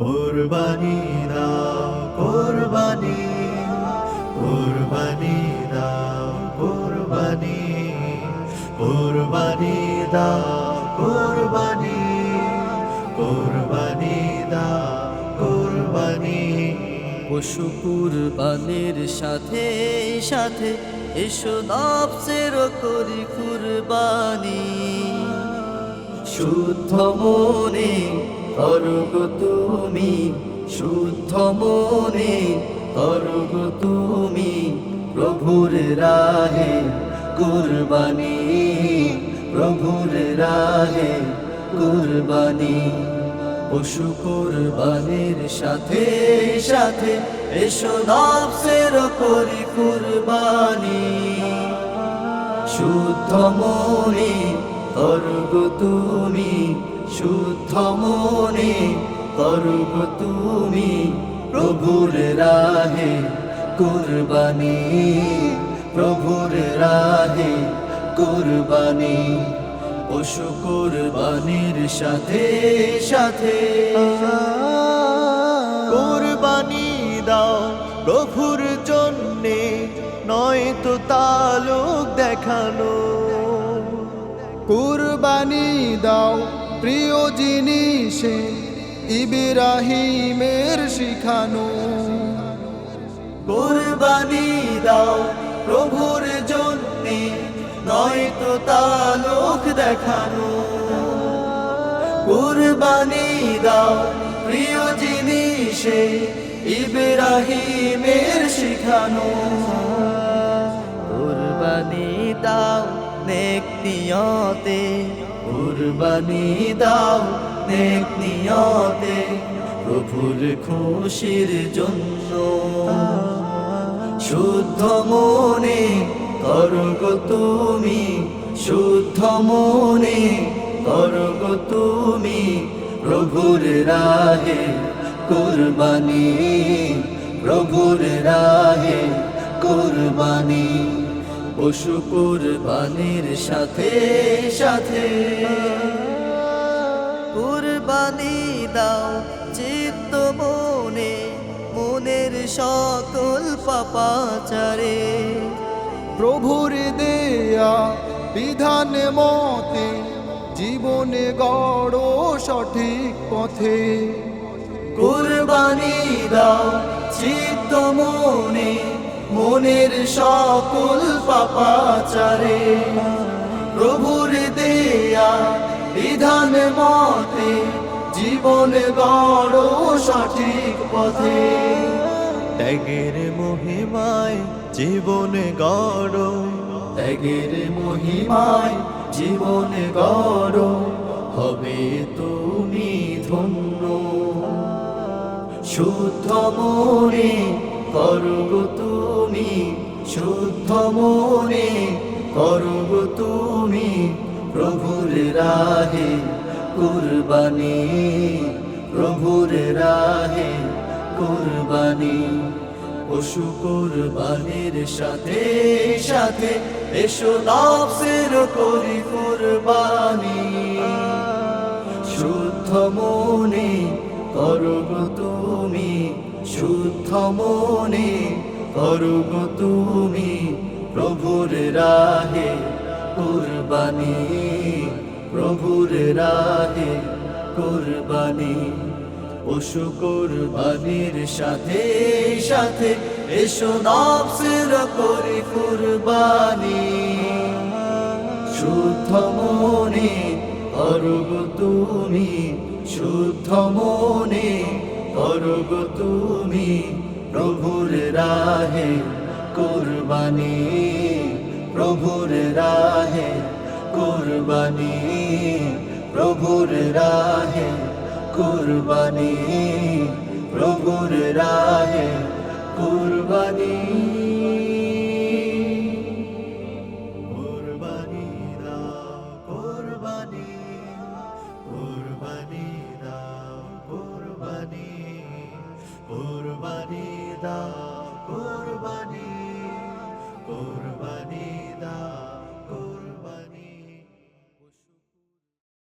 কোরবানি দাও কোরবানি কোরবানি দাও কোরবানি কোরবানি দাও কোরবানি কোরবানি দাও কোরবানি। পশু কুরবানির সাথে সাথে এসো নফসের করি কুরবানি। শুদ্ধ মনে করগ তুমি শুদ্ধ মনে করগ তুমি প্রভুর রাহে কুরবানি, প্রভুর রাহে কুরবানি। পশু কুরবানির সাথে সাথে এসো নফসের করি কুরবানি। শুদ্ধ মনে করগ তুমি শুদ্ধ মনে করগ তুমি প্রভুর রাহে, কুরবানি, প্রভুর রাহে, কুরবানি, পশু কুরবানির সাথে সাথে। কুরবানি দাও প্রভুর জন্যে নয় তো তালুক দেখানো। কুরবানি দাও প্রিয় জিনিসে ইব্রাহিমের শিখানো। কুরবানি দাও প্রভুর জন্যে নয় তো তালুক দেখানো। কুরবানি দাও প্রিয় জিনিসে ইব্রাহিমের শিখানো। কুরবানি দাও নেক নিয়তে কুরবানি দাও, নেক নিয়তে, প্রভুর খুশির জন্য। শুদ্ধ মনে করগ তুমি, শুদ্ধ মনে করগ তুমি, প্রভুর রাহে কুরবানি, প্রভুর রাহে কুরবানি। পশু কুরবানির সাথে সাথে। কুরবানি দাও চিত্ত মনে মনের সকল পাপাচারে। প্রভুর দেয়া বিধান মতে জীবনে গড় সঠিক পথে। কুরবানি দাও চিত্ত মনে মনের সকল পাপাচারে। প্রভুর দেয়া বিধান মতে জীবন গড় সঠিক পথে। ত্যাগের মহিমায় জীবন গড়। ত্যাগের মহিমায় জীবন গড় হবে তুমি ধন্য। শুদ্ধ মনে করগ তুমি শুদ্ধ মনে করগ তুমি প্রভুর রাহে কুরবানি, প্রভুর রাহে কুরবানি। পশু কুরবানির সাথে সাথে এসো নফসের করি কুরবানি। শুদ্ধ মনে করগ তুমি শুদ্ধ মনে করগ তুমি প্রভুর রাহে, কুরবানি, প্রভুর রাহে, কুরবানি। পশু কুরবানির সাথে সাথে এসো নফসের করি কুরবানি। শুদ্ধ মনে করগ তুমি, শুদ্ধ মনে করগ তুমি প্রভুর রাহে কুরবানি। প্রভুর রাহে কুরবানি। প্রভুর রাহে কুরবানি। প্রভুর রাহে কুরবানি। ফিদা কোরবানি কোরবানি।